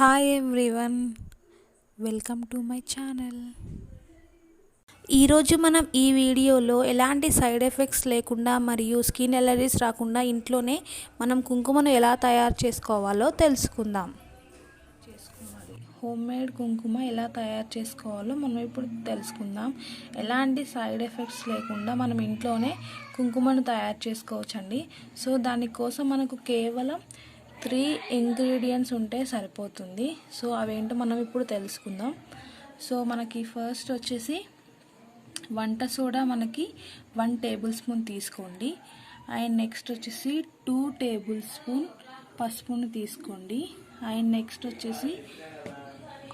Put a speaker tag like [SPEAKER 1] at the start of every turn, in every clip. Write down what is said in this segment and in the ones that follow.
[SPEAKER 1] Hi everyone welcome to my channel ఈరోజు మనం ఈ వీడియోలో ఎలాంటి సైడ్ ఎఫెక్ట్స్ లేకుండా మరియు స్కిన్ ఎలర్జీస్ రాకుండా ఇంట్లోనే మనం కుంకుమను ఎలా తయారు చేసుకోవాలో తెలుసుకుందాం. హోమ్ మేడ్ కుంకుమ ఎలా తయారు చేసుకోవాలో మనం ఇప్పుడు తెలుసుకుందాం. ఎలాంటి సైడ్ ఎఫెక్ట్స్ లేకుండా మనం ఇంట్లోనే కుంకుమను తయారు చేసుకోవచ్చండి. సో దానికోసం మనకు కేవలం త్రీ ఇంగ్రీడియంట్స్ ఉంటే సరిపోతుంది. సో అవేంటో మనం ఇప్పుడు తెలుసుకుందాం. సో మనకి ఫస్ట్ వచ్చేసి వంట సోడా మనకి వన్ టేబుల్ స్పూన్ తీసుకోండి. అండ్ నెక్స్ట్ వచ్చేసి టూ టేబుల్ స్పూన్ పసుపును తీసుకోండి. అండ్ నెక్స్ట్ వచ్చేసి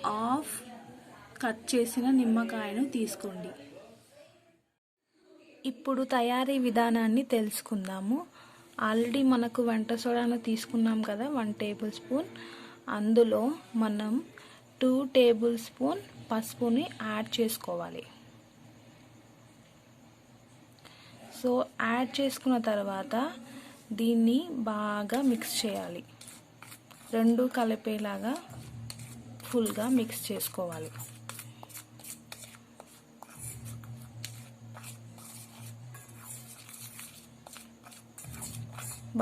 [SPEAKER 1] హాఫ్ కట్ చేసిన నిమ్మకాయను తీసుకోండి. ఇప్పుడు తయారీ విధానాన్ని తెలుసుకుందాము. ఆల్రెడీ మనకు వంట సోడాను తీసుకున్నాం కదా వన్ టేబుల్ స్పూన్. అందులో మనం టూ టేబుల్ స్పూన్ పసుపుని యాడ్ చేసుకోవాలి. సో యాడ్ చేసుకున్న తర్వాత దీన్ని బాగా మిక్స్ చేయాలి. రెండు కలిపేలాగా ఫుల్గా మిక్స్ చేసుకోవాలి.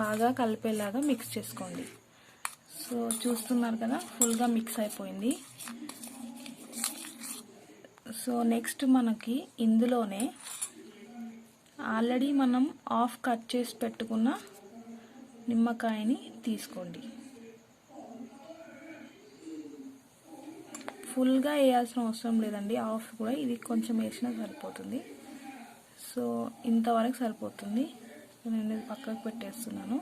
[SPEAKER 1] బాగా కలిపేలాగా మిక్స్ చేసుకోండి. సో చూస్తున్నారు కదా ఫుల్గా మిక్స్ అయిపోయింది. సో నెక్స్ట్ మనకి ఇందులోనే ఆల్రెడీ మనం ఆఫ్ కట్ చేసి పెట్టుకున్న నిమ్మకాయని తీసుకోండి. ఫుల్గా వేయాల్సిన అవసరం లేదండి. ఆఫ్ కూడా ఇది కొంచెం వేసినా సరిపోతుంది. సో ఇంతవరకు సరిపోతుంది. నేను ఇది పక్కకు పెట్టేస్తున్నాను.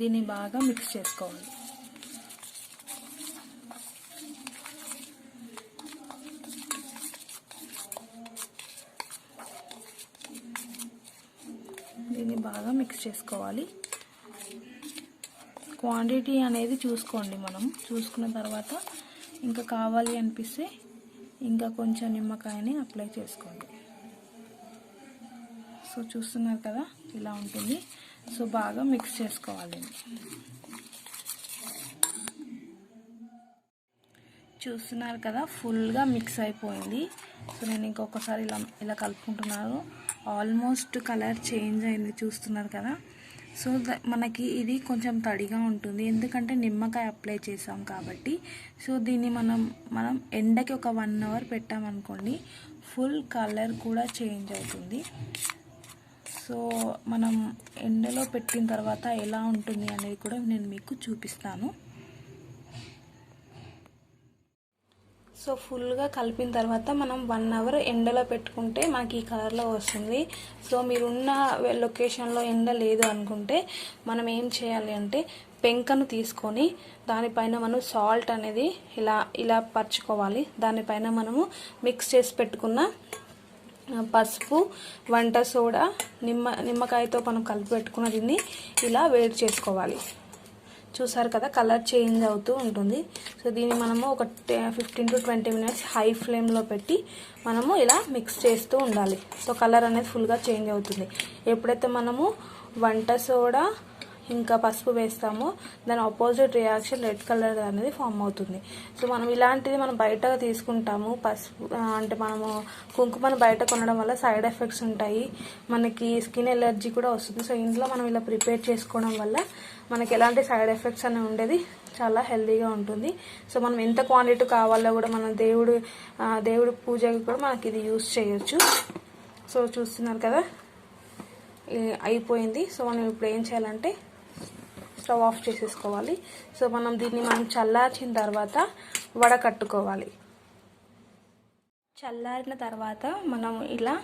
[SPEAKER 1] దీన్ని బాగా మిక్స్ చేసుకోవాలి. దీన్ని బాగా మిక్స్ చేసుకోవాలి. క్వాంటిటీ అనేది చూసుకోండి మనం. చూసుకున్న తర్వాత ఇంకా కావాలి అనిపిస్తే ఇంకా కొంచెం నిమ్మకాయని అప్లై చేసుకోండి. సో చూస్తున్నారు కదా ఇలా ఉంటుంది. సో బాగా మిక్స్ చేసుకోవాలి. చూస్తున్నారు కదా ఫుల్గా మిక్స్ అయిపోయింది. సో నేను ఇంకొకసారి ఇలా ఇలా కలుపుకుంటున్నాను. ఆల్మోస్ట్ కలర్ చేంజ్ అయింది చూస్తున్నారు కదా. సో మనకి ఇది కొంచెం తడిగా ఉంటుంది. ఎందుకంటే నిమ్మకాయ అప్లై చేసాం కాబట్టి. సో దీన్ని మనం మనం ఎండకి ఒక వన్ అవర్ పెట్టామనుకోండి ఫుల్ కలర్ కూడా చేంజ్ అవుతుంది. సో మనం ఎండలో పెట్టిన తర్వాత ఎలా ఉంటుంది అనేది కూడా నేను మీకు చూపిస్తాను. సో ఫుల్గా కలిపిన తర్వాత మనం వన్ అవర్ ఎండలో పెట్టుకుంటే మనకి ఈ కలర్లో వస్తుంది. సో మీరున్న లొకేషన్లో ఎండ లేదు అనుకుంటే మనం ఏం చేయాలి అంటే పెంకను తీసుకొని దానిపైన మనం సాల్ట్ అనేది ఇలా ఇలా పరుచుకోవాలి. దానిపైన మనము మిక్స్ చేసి పెట్టుకున్న పసుపు వంట సోడా నిమ్మ నిమ్మకాయతో మనం కలిపి పెట్టుకున్న దీన్ని ఇలా వేడి చేసుకోవాలి. చూసారు కదా కలర్ చేంజ్ అవుతూ ఉంటుంది. సో దీన్ని మనము ఒక fifteen to twenty minutes high ఫ్లేమ్లో పెట్టి మనము ఇలా మిక్స్ చేస్తూ ఉండాలి. సో కలర్ అనేది ఫుల్గా చేంజ్ అవుతుంది. ఎప్పుడైతే మనము వంట సోడా ఇంకా పసుపు వేస్తామో. దాని ఆపోజిట్ రియాక్షన్ రెడ్ కలర్ అనేది ఫామ్ అవుతుంది. సో మనం ఇలాంటిది మనం బయట తీసుకుంటాము. పసుపు అంటే మనము కుంకుమను బయట కొనడం వల్ల సైడ్ ఎఫెక్ట్స్ ఉంటాయి. మనకి స్కిన్ ఎలర్జీ కూడా వస్తుంది. సో ఇంట్లో మనం ఇలా ప్రిపేర్ చేసుకోవడం వల్ల మనకి ఎలాంటి సైడ్ ఎఫెక్ట్స్ అనేవి ఉండేది చాలా హెల్దీగా ఉంటుంది. సో మనం ఎంత క్వాంటిటీ కావాలో కూడా మనం దేవుడు దేవుడి పూజకి కూడా మనకి ఇది యూస్ చేయొచ్చు. సో చూస్తున్నారు కదా? అయిపోయింది. సో మనం ఇప్పుడు ఏం చేయాలంటే స్టవ్ ఆఫ్ చేసేసుకోవాలి. సో మనం దీన్ని మనం చల్లార్చిన తర్వాత వడకట్టుకోవాలి చల్లారిన తర్వాత మనం ఇలా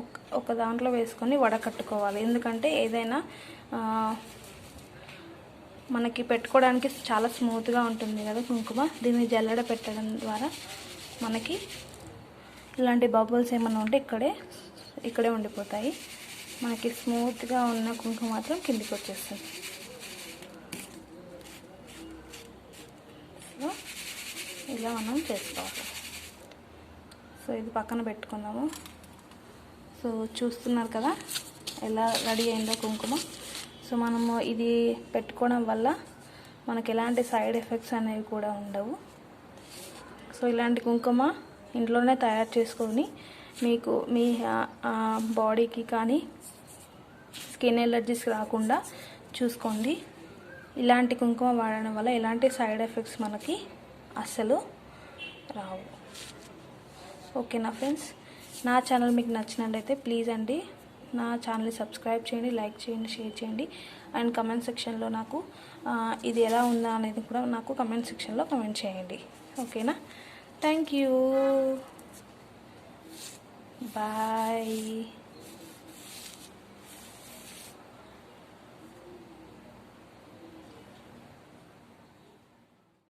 [SPEAKER 1] ఒక ఒక దాంట్లో వేసుకొని వడకట్టుకోవాలి ఎందుకంటే ఏదైనా మనకి పెట్టుకోవడానికి చాలా స్మూత్గా ఉంటుంది కదా కుంకుమ. దీన్ని జల్లడ పెట్టడం ద్వారా మనకి ఇలాంటి బబుల్స్ ఏమైనా ఉంటే ఇక్కడే ఇక్కడే ఉండిపోతాయి. మనకి స్మూత్గా ఉన్న కుంకుమ మాత్రం కిందికి వచ్చేస్తుంది సో ఇలా మనం చేసుకోవాలి. సో ఇది పక్కన పెట్టుకుందాము. సో చూస్తున్నారు కదా ఎలా రెడీ అయిందో కుంకుమ. సో మనము ఇది పెట్టుకోవడం వల్ల మనకి ఎలాంటి సైడ్ ఎఫెక్ట్స్ అనేవి కూడా ఉండవు. సో ఇలాంటి కుంకుమ ఇంట్లోనే తయారు చేసుకొని మీకు మీ బాడీకి కానీ స్కిన్ ఎలర్జీస్ రాకుండా చూసుకోండి. ఇలాంటి కుంకుమ వాడడం వల్ల ఎలాంటి సైడ్ ఎఫెక్ట్స్ మనకి అస్సలు రావు. ఓకేనా ఫ్రెండ్స్? నా ఛానల్ మీకు నచ్చినట్లయితే ప్లీజ్ అండి నా ఛానల్ని సబ్స్క్రైబ్ చేయండి లైక్ చేయండి షేర్ చేయండి. అండ్ కమెంట్ సెక్షన్లో నాకు ఇది ఎలా ఉందా అనేది కూడా నాకు కమెంట్ సెక్షన్లో కమెంట్ చేయండి. ఓకేనా? Thank you. బాయ్.